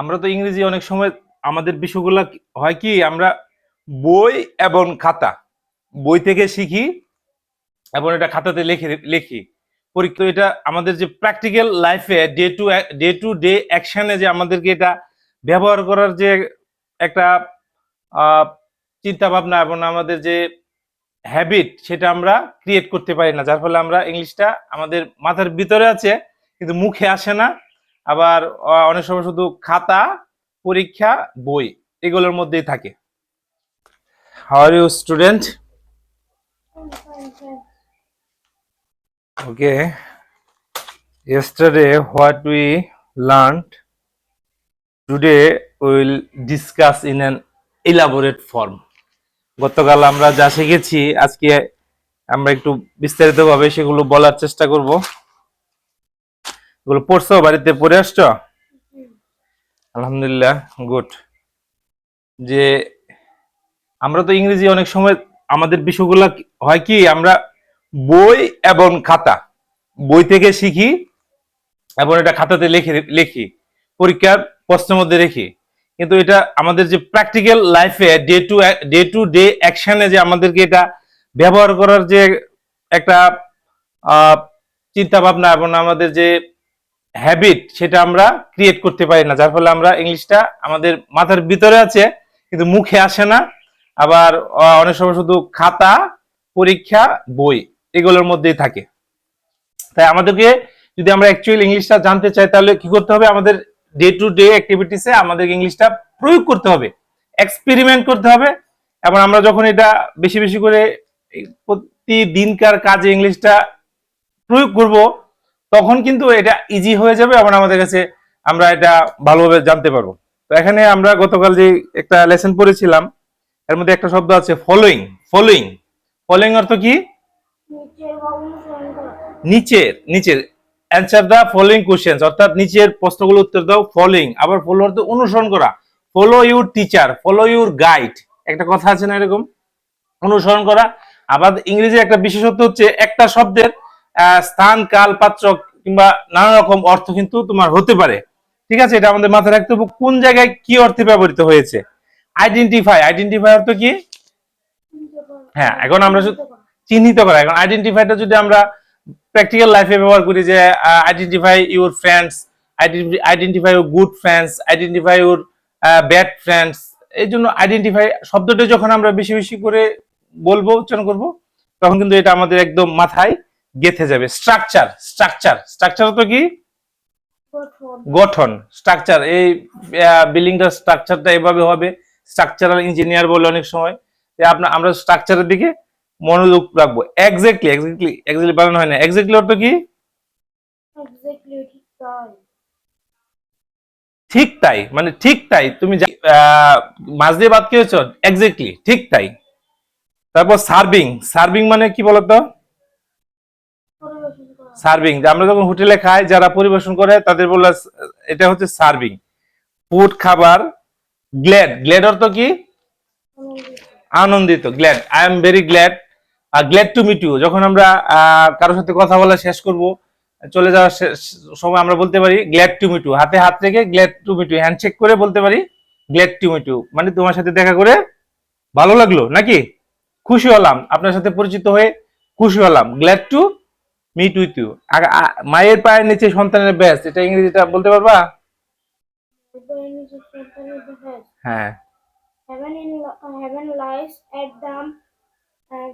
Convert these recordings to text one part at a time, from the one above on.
আমরা তো ইংরেজি অনেক সময় আমাদের বিষয়গুলো হয় কি, আমরা বই এবং খাতা, বই থেকে শিখি এবং এটা খাতাতে লিখে, লিখি। পরীক্ষা এটা আমাদের যে প্র্যাকটিক্যাল লাইফে day to day to day অ্যাকশনে যে আমাদেরকে এটা ব্যবহার করার যে একটা চিন্তা ভাবনা এবং আমাদের যে হ্যাবিট সেটা আমরা ক্রিয়েট করতে পারি না। যার ফলে আমরা ইংলিশটা আমাদের মাথার ভিতরে আছে, কিন্তু মুখে আসে না। আবার অনেক সময় শুধু খাতা পরীক্ষা বই এগুলোর মধ্যেই থাকে। How you student okay Yesterday, what we learned, we will discuss in an elaborate form. গতকাল আমরা যা শিখেছি আজকে আমরা একটু বিস্তারিতভাবে সেগুলো বলার চেষ্টা করব। এগুলো পড়ছো? বাড়িতে পড়ে আসছো? আলহামদুলিল্লাহ গুড যে আমরা তো ইংরেজি অনেক সময় আমাদের বিষয়গুলো হয় কি, আমরা বই এবং খাতা, বই থেকে শিখি এবং এটা খাতাতে লিখে, লিখি, পরীক্ষার প্রশ্নের মধ্যে রেখি কিন্তু এটা আমাদের যে প্র্যাকটিক্যাল লাইফে day to day to day অ্যাকশনে যে আমাদেরকে এটা ব্যবহার করার যে একটা চিন্তা ভাবনা এবং আমাদের যে হ্যাবিট সেটা আমরা ক্রিয়েট করতে পারি না, যার ফলে আমরা ইংলিশটা আমাদের মাথার ভিতরে আছে, কিন্তু মুখে আসে না। আবার অনেক সময় শুধু খাতা, পরীক্ষা, বই এগুলোর মধ্যেই থাকে। তাই আমাদেরকে যদি আমরা অ্যাকচুয়ালি ইংলিশটা জানতে চাই, তাহলে কি করতে হবে? আমাদের ডে টু ডে অ্যাক্টিভিটিসে আমাদের ইংলিশটা প্রয়োগ করতে হবে এক্সপেরিমেন্ট করতে হবে। এবং আমরা যখন এটা বেশি বেশি করে প্রতিদিনকার কাজে ইংলিশটা প্রয়োগ করব তখন কিন্তু এটা ইজি হয়ে যাবে এবং আমাদের কাছে আমরা এটা ভালোভাবে জানতে পারব। তো এখানে আমরা গতকাল যে একটা লেসন পড়েছিলাম এর মধ্যে একটা শব্দ আছে ফলোইং ফলোইং ফলোইং অর্থ কি? নিচের নিচের অ্যান্সার দা ফলোইং কোশ্চেন্স অর্থাৎ নিচের প্রশ্নগুলো উত্তর দাও ফলোইং আবার ফলো অর্থ অনুসরণ করা। Follow your teacher follow your guide একটা কথা আছে না এরকম? অনুসরণ করা। আবার ইংরেজির একটা বিশেষত্ব হচ্ছে একটা শব্দের স্থান কাল পাত্র কিংবা নানা রকম অর্থ কিন্তু তোমার হতে পারে। ঠিক আছে? এটা আমাদের মাথায় রাখতে হবে কোন জায়গায় কি অর্থে ব্যবহৃত হয়েছে। আইডেন্টিফাই আইডেন্টিফাই অর্থ কি? হ্যাঁ, এখন আমরা। চিহ্নিত করা। এখন আইডেন্টিফাইটা যদি আমরা প্র্যাকটিক্যাল লাইফে ব্যবহার করি যে identify your friends identify your good friends identify your bad friends এই জন্য আইডেন্টিফাই শব্দটা যখন আমরা বেশি বেশি করে বলব উচ্চারণ করব তখন কিন্তু এটা আমাদের একদম মাথায় গেথে যাবে। স্ট্রাকচার স্ট্রাকচার স্ট্রাকচার তো কি? গঠন। স্ট্রাকচার এই বিল্ডিংটার স্ট্রাকচারটা এভাবে হবে। স্ট্রাকচারাল ইঞ্জিনিয়ার বলে অনেক সময়। যে আপনার আমরা স্ট্রাকচারের দিকে মনোযোগ রাখব। এক্স্যাক্টলি এক্স্যাক্টলি এক্স্যাক্টলি বানানো হয় না। এক্স্যাক্টলি অর্থ কি? ঠিক তাই। মানে ঠিক তাই। তুমি মাছ দিয়ে বাদ খেয়েছ? এক্স্যাক্টলি ঠিক তাই। তারপর সার্ভিং সার্ভিং মানে কি বলতো? সার্ভিং। আমরা যখন হোটেলে খাই, যারা পরিবেশন করে, তাদের বলে এটা হচ্ছে সার্ভিং। ফুড খাবার গ্ল্যাড গ্ল্যাড অর্থ কি? আনন্দিত। Glad I am very glad glad to meet you. যখন আমরা কারোর সাথে কথা বলা শেষ করব, চলে যাওয়ার সময় আমরা বলতে পারি গ্ল্যাড টু মিট ইউ। হাতে হাত রেখে glad to meet you. Handshake করে বলতে পারি গ্ল্যাড টু মিট ইউ। মানে তোমার সাথে দেখা করে ভালো লাগল নাকি? খুশি হলাম। আপনার সাথে পরিচিত হয়ে খুশি হলাম। Glad to meet with you. মায়ের পায়ের নিচে সন্তানের ব্যাস এটা ইংরেজিটা বলতে পারবা? হ্যাঁ। Heaven in uh, heaven lies at them and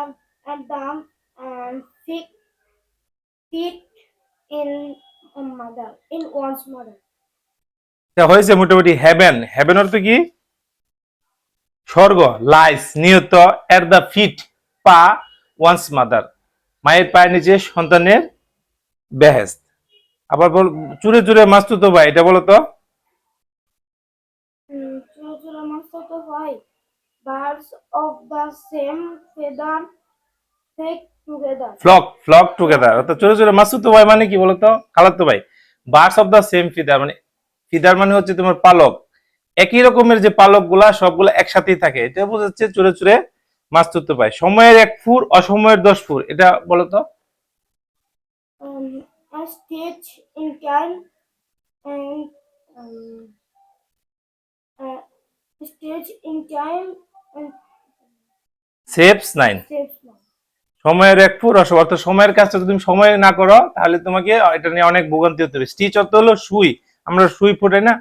at, at them and feet feet in a mother in one's mother. তা হয়েছে মোটামুটি হেভেন হেভেন অর্থ কি? স্বর্গ লাইস নিহত এট দ্য ফিট পা ওয়ান্স মাদার মায়ের পায়ের নিচে সন্তানের বেহেস্ত আবার বল চুরে চুরে মাস্তু তো ভাই এটা বলো তো। চুরো চুরো মাছ তো birds of the same feather take together flock flock together অর্থাৎ চুরে চুরে মাস্তু তো ভাই মানে কি বলো তো? খালাতো ভাই। Birds of the same feather মানে ফিদার মানে হচ্ছে তোমার পালক। একই রকমের যে পালকগুলা সবগুলো একসাথেই থাকে। এটা বোঝাচ্ছে চুরে চুরে মাছ তুলতে পায়। সময়ের এক ফুর অসময়ের দশ ফুর এটা বলো তো? Um, a stitch in time and um, saves in time and saves nine সময়ের এক পুর অর্থাৎ সময়ের কাজটা যদি তুমি সময় না করো তাহলে তোমাকে এটা নিয়ে অনেক ভোগান্তি হতে হবে। স্টিচ অর্থ হলো সুই আমরা সুই ফুটাই না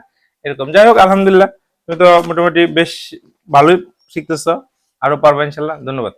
এরকম। যাই হোক আলহামদুলিল্লাহ তুমি তো মোটামুটি বেশ ভালোই শিখতেছ। আরও পারব ইনশাল্লাহ। ধন্যবাদ।